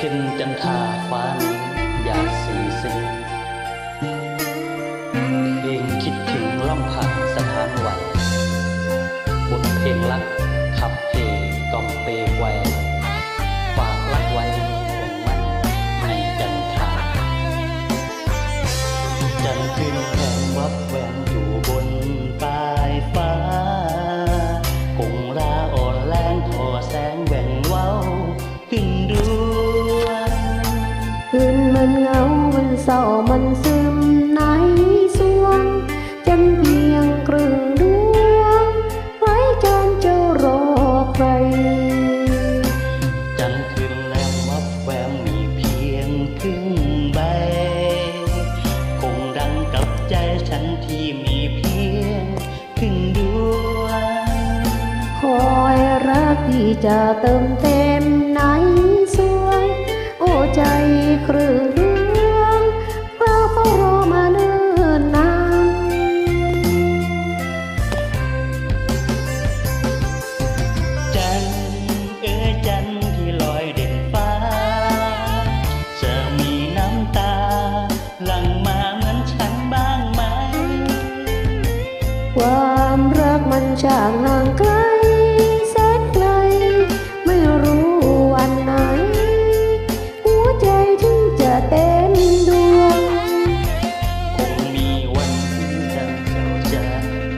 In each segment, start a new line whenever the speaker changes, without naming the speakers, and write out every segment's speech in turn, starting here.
พ็ญจันทาฟ้านี้อย่าสีสิงเพลงคิดถึงล่องผ่านสถานหวังบทเพลงรักขับเพกล่อมเปไว มันเห
งา มันเศร้า มันซึมในสวงจันเพียงครึ่งดวงไว้จนจะรอใคร
จันทร์ขึ้นแล้ววับแววมีเพียงครึ่งใบ คงดังกับใจฉันที่มีเพียงครึ่งดวง
คอยรักที่จะเติมเต็ม รักมันช่างห่างไกลแสนไกล ไม่รู้วันไหน หัวใจถึงจะเต็มดวง
คงมีวันที่จันทร์เจ้าจะ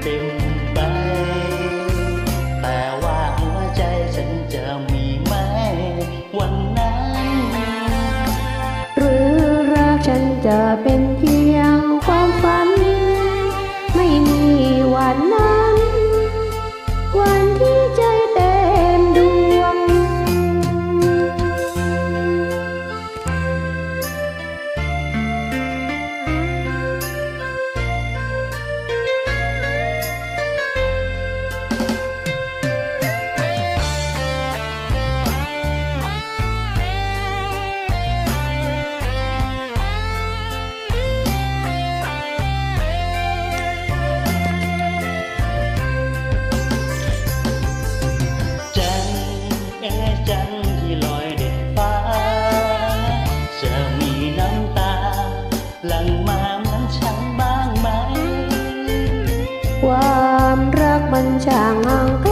เต็มไป แต่ว่าหัวใจฉันจะมีไหมวันนั้น
หรือรักฉันจะเป็น มันช่างห่างไกล